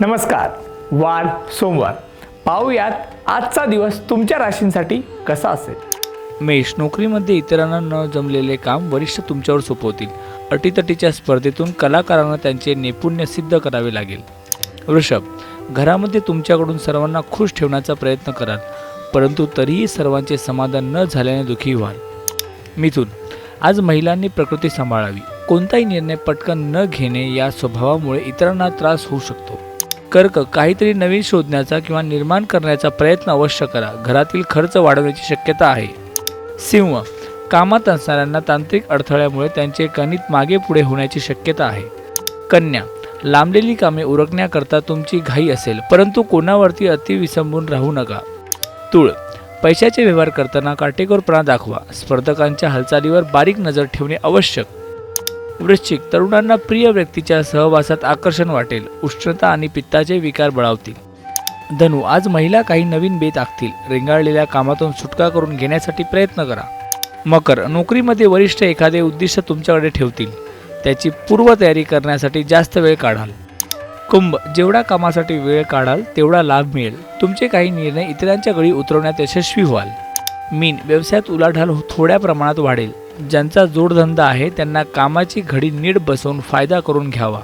नमस्कार वार सोमवार. पाहूयात आजचा दिवस तुमच्या राशींसाठी कसा असेल? मेष नोकरीमध्ये इतरांना न जमलेले काम वरिष्ठ तुमच्यावर सोपवतील. अटीतटीच्या स्पर्धेतून कलाकारांना त्यांचे नैपुण्य सिद्ध करावे लागेल. वृषभ घरामध्ये तुमच्याकडून सर्वांना खुश ठेवण्याचा प्रयत्न कराल परंतु तरीही सर्वांचे समाधान न झाल्याने दुःखी व्हाल. मिथून आज महिलांनी प्रकृती सांभाळावी. कोणताही निर्णय पटकन न घेणे या स्वभावामुळे इतरांना त्रास होऊ शकतो. कर्क काहीतरी नवीन शोधण्याचा किंवा निर्माण करण्याचा प्रयत्न अवश्य करा. घरातील खर्च वाढवण्याची शक्यता आहे. सिंह. कामात असणाऱ्यांना तांत्रिक अडथळ्यामुळे त्यांचे गणित मागे पुढे होण्याची शक्यता आहे. कन्या. लांबलेली कामे उरकण्याकरता तुमची घाई असेल परंतु कोणावरती अतिविसंबून राहू नका. तुळ. पैशाचे व्यवहार करताना काटेकोरपणा दाखवा. स्पर्धकांच्या हालचालीवर बारीक नजर ठेवणे आवश्यक. वृश्चिक तरुणांना प्रिय व्यक्तीच्या सहवासात आकर्षण वाटेल उष्णता आणि पित्ताचे विकार बळावतील. धनु आज महिला काही नवीन बेत आखतील. रेंगाळलेल्या कामातून सुटका करून घेण्यासाठी प्रयत्न करा. मकर नोकरीमध्ये वरिष्ठ एखादे उद्दिष्ट तुमच्याकडे ठेवतील. त्याची पूर्वतयारी करण्यासाठी जास्त वेळ काढाल. कुंभ जेवढा कामासाठी वेळ काढाल तेवढा लाभ मिळेल. तुमचे काही निर्णय इतरांच्या गळी उतरवण्यात यशस्वी व्हाल. मीन व्यवसायात उलाढाल हो- थोड्या प्रमाणात वाढेल. ज्यांचा जोडधंदा आहे त्यांना कामाची घडी नीट बसवून फायदा करून घ्यावा.